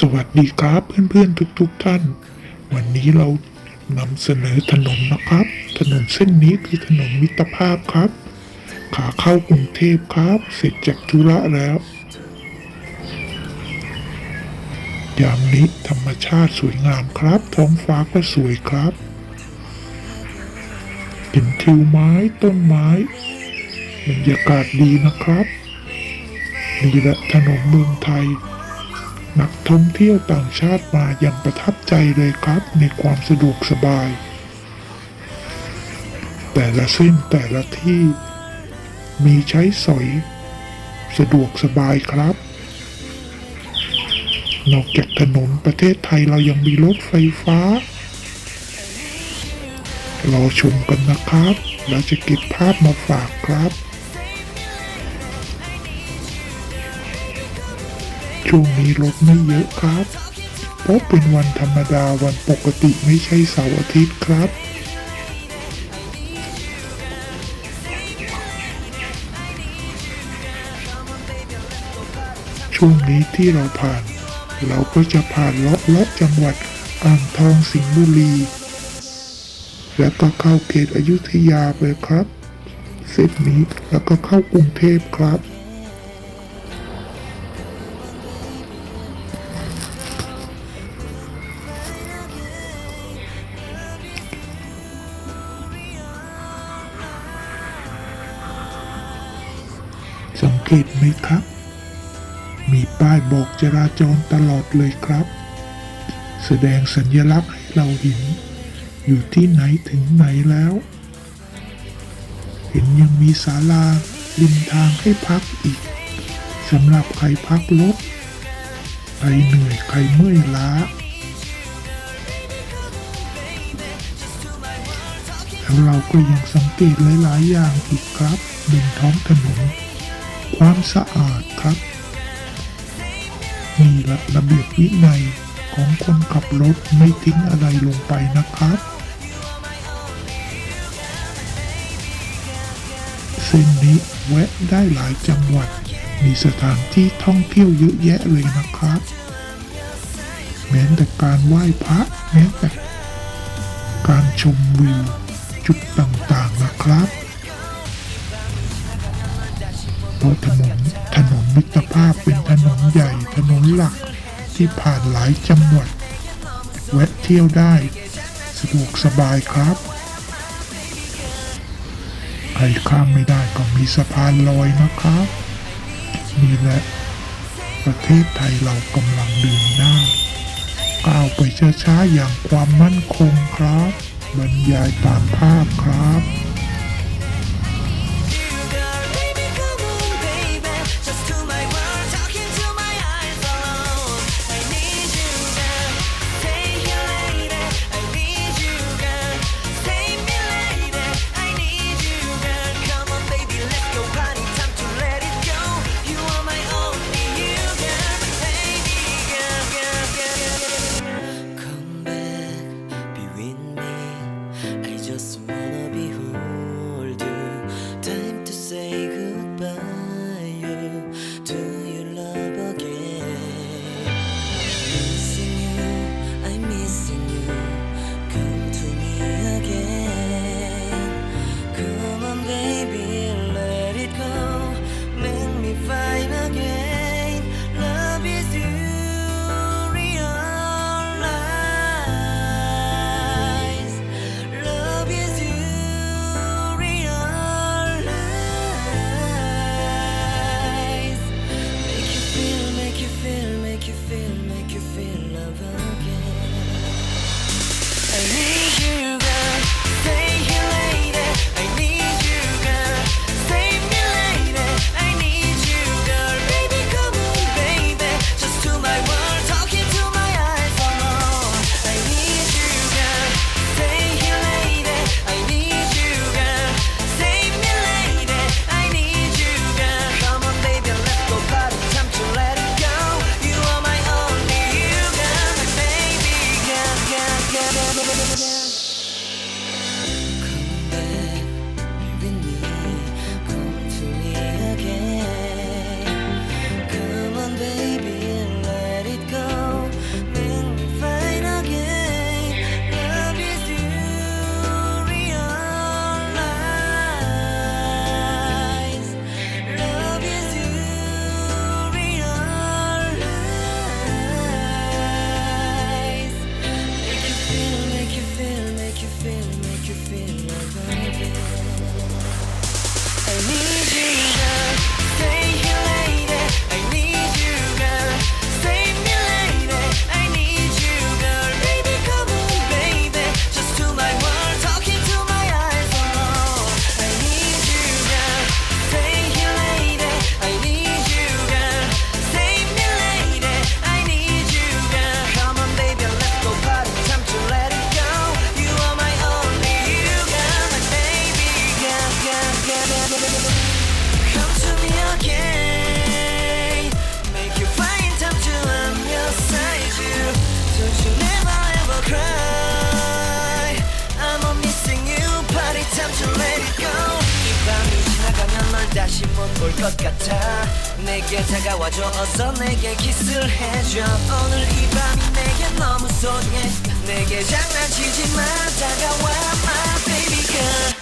สวัสดีครับเพื่อนๆทุกๆท่าน วันนี้เรานำเสนอถนนนะครับ ถนนเส้นนี้คือถนนมิตรภาพครับ ขาเข้ากรุงเทพครับ เสร็จจากธุระแล้ว ยามนี้ธรรมชาติสวยงามครับ ท้องฟ้าก็สวยครับ เห็นทิวไม้ต้นไม้บรรยากาศดีนะครับนี่แหละถนนเมืองไทย นักท่องเที่ยวต่างชาติมาอย่างประทับใจเลยครับในความสะดวกสบาย แต่ละเส้นแต่ละที่ มีใช้สอย สะดวกสบายครับ นอกจากถนนประเทศไทยเรายังมีรถไฟฟ้ารอชมกันนะครับเราจะเก็บภาพมาฝากครับ ช่วงนี้รถไม่เยอะครับ เพราะเป็นวันธรรมดาวันปกติไม่ใช่เสาร์อาทิตย์ครับ ช่วงนี้ที่เราผ่าน เราก็จะผ่านเลาะเลาะจังหวัดอ่างทองสิงห์บุรี แล้วก็เข้าเขตอยุธยาไปครับ เส้นนี้แล้วก็เข้ากรุงเทพครับ เกตไหมครับ มีป้ายบอกจราจรตลอดเลยครับ แสดงสัญลักษณ์ให้เราเห็น อยู่ที่ไหนถึงไหนแล้ว เห็นยังมีศาลาริมทางให้พักอีกสำหรับใครพักรถใครเหนื่อยใครเมื่อยล้าแล้วเราก็ยังสังเกตหลาย ๆ อย่างอีกครับบนท้องถนน ความสะอาดครับมีละระเบียบวินัยของคนขับรถไม่ทิ้งอะไรลงไปนะครับ เส้นนี้แวะได้หลายจังหวัด มีสถานที่ท่องเที่ยวเยอะแยะเลยนะครับ แม้แต่การไหว้พระแม้แต่การชมวิวจุดต่างๆนะครับ เพราะถนนถนนมิตรภาพเป็นถนนใหญ่ถนนหลักที่ผ่านหลายจังหวัดแวะเที่ยวได้ สะดวกสบายครับใครข้ามไม่ได้ก็มีสะพานลอยนะครับนี่แหละประเทศไทยเรากำลังเดินหน้าก้าวไปช้าๆอย่างความมั่นคงครับ บรรยายตามภาพครับ feel, make you feel love 다시 못 볼 것 같아. 내게 다가와줘. 어서 내게 키스를 해줘. 오늘 이 밤이 내게 너무 소중해. 내게 장난치지 마. 다가와 my baby girl